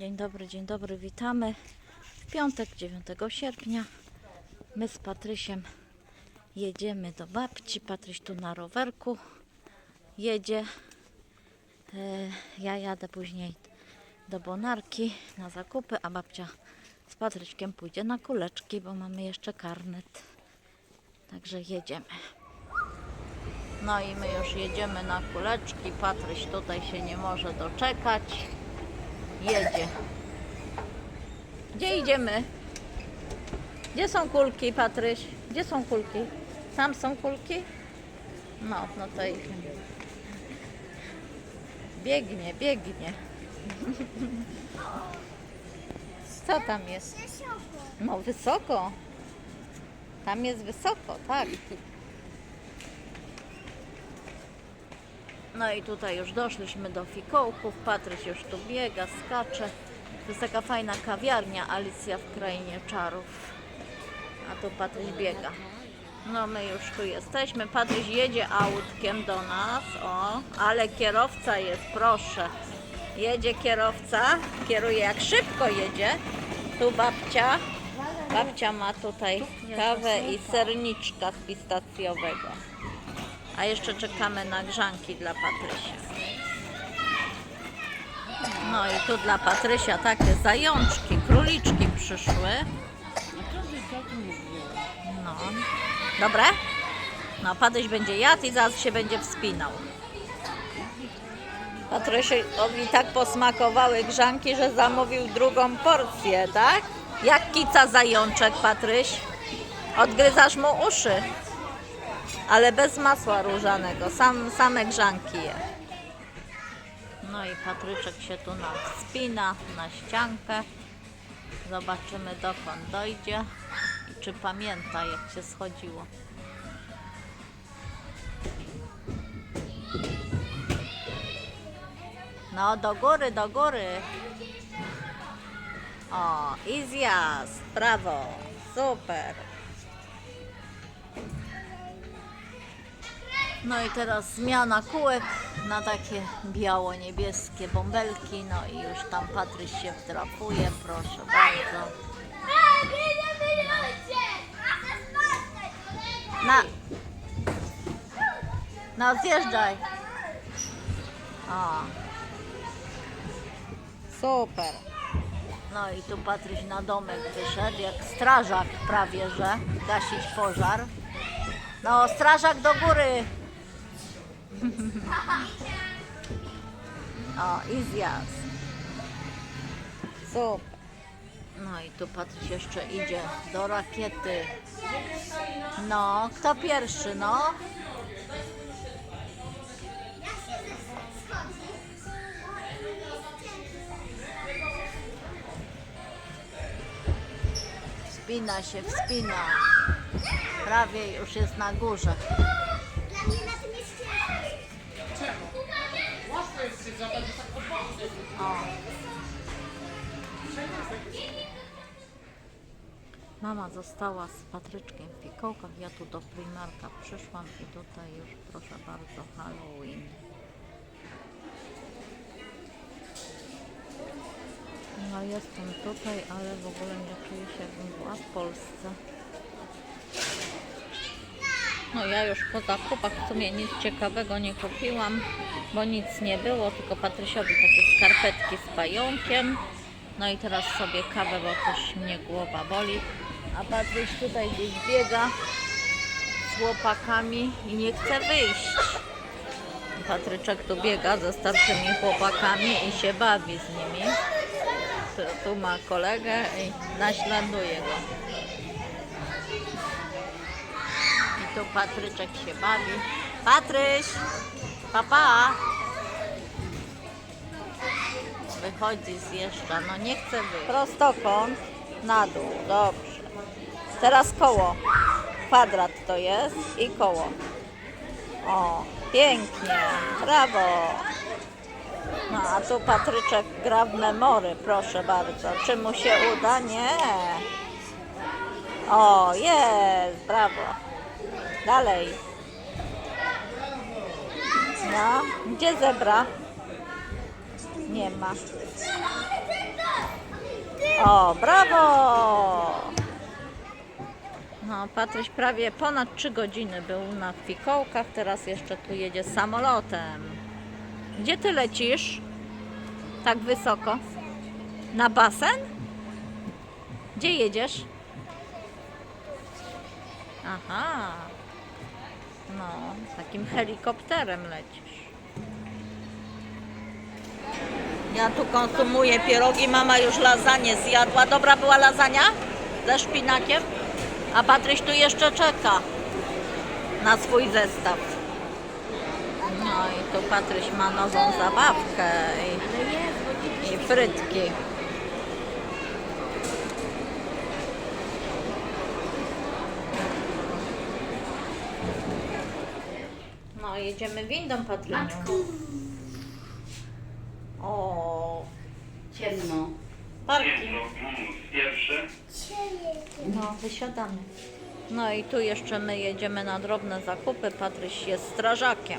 Dzień dobry, dzień dobry, witamy. W piątek, 9 sierpnia. My z Patrysiem jedziemy do babci. Patryś tu na rowerku jedzie. E, Ja jadę później do Bonarki na zakupy, a babcia z Patryśkiem pójdzie na kuleczki, bo mamy jeszcze karnet. Także jedziemy. No i my już jedziemy na kuleczki. Patryś tutaj się nie może doczekać. Jedzie. Gdzie idziemy? Gdzie są kulki, Patryś? Gdzie są kulki? Tam są kulki? No, no to ich. Biegnie, biegnie. Co tam jest? No wysoko. Tam jest wysoko, tak. No i tutaj już doszliśmy do fikołków. Patryś już tu biega, skacze. To jest taka fajna kawiarnia Alicja w Krainie Czarów. A tu Patryś biega. No my już tu jesteśmy. Patryś jedzie autkiem do nas. O, ale kierowca jest, proszę. Jedzie kierowca, kieruje jak szybko jedzie. Tu babcia. Babcia ma tutaj kawę i serniczka z pistacjowego. A jeszcze czekamy na grzanki dla Patrysia. No i tu dla Patrysia takie zajączki, króliczki przyszły. No. Dobre? No, Patryś będzie jadł i zaraz się będzie wspinał. Patrysiowi tak posmakowały grzanki, że zamówił drugą porcję, tak? Jak kica zajączek, Patryś? Odgryzasz mu uszy ale bez masła różanego, sam, same grzanki je. No i Patryczek się tu nam wspina na ściankę. Zobaczymy dokąd dojdzie i czy pamięta jak się schodziło. No do góry, do góry. O, i zjazd, brawo, super. No i teraz zmiana kółek na takie biało-niebieskie bąbelki. No i już tam Patryś się wdrapuje, proszę bardzo. Na. No zjeżdżaj. O. Super. No i tu Patryś na domek wyszedł, jak strażak prawie, że gasić pożar. No, strażak do góry. O, i zjazd. Super. No i tu Patryś jeszcze idzie do rakiety. No, kto pierwszy, no? Wspina się, wspina. Prawie już jest na górze. Mama została z Patryczkiem w Fikołkach. Ja tu do Primarka przyszłam i tutaj już proszę bardzo Halloween. No jestem tutaj, ale w ogóle nie czuję się jakbym była w Polsce. No ja już po zakupach w sumie nic ciekawego nie kupiłam, bo nic nie było, tylko Patrysiowi takie skarpetki z pająkiem. No i teraz sobie kawę, bo też mnie głowa boli. A Patryś tutaj gdzieś biega z chłopakami i nie chce wyjść. Patryczek tu biega ze starszymi chłopakami i się bawi z nimi. Tu, tu ma kolegę i naśladuje go. Tu Patryczek się bawi. Patryś! Papa! Wychodzi, zjeżdża. No nie chce wyjść. Prostokąt na dół. Dobrze. Teraz koło. Kwadrat to jest i koło. O, pięknie. Brawo. No a tu Patryczek gra w memory, proszę bardzo. Czy mu się uda? Nie. O, jest, brawo. Dalej. No, gdzie zebra? Nie ma. O, brawo! No, Patryś prawie ponad 3 godziny był na fikołkach, teraz jeszcze tu jedzie samolotem. Gdzie ty lecisz? Tak wysoko? Na basen? Gdzie jedziesz? Aha. No, takim helikopterem lecisz. Ja tu konsumuję pierogi, mama już lasagne zjadła. Dobra była lasagna ze szpinakiem? A Patryś tu jeszcze czeka na swój zestaw. No i tu Patryś ma nową zabawkę i, i frytki. Jedziemy windą Patryniu. Matko, O, ciemno. parki. Piętro, pierwsze. No, wysiadamy. No i tu jeszcze my jedziemy na drobne zakupy. Patryś jest strażakiem.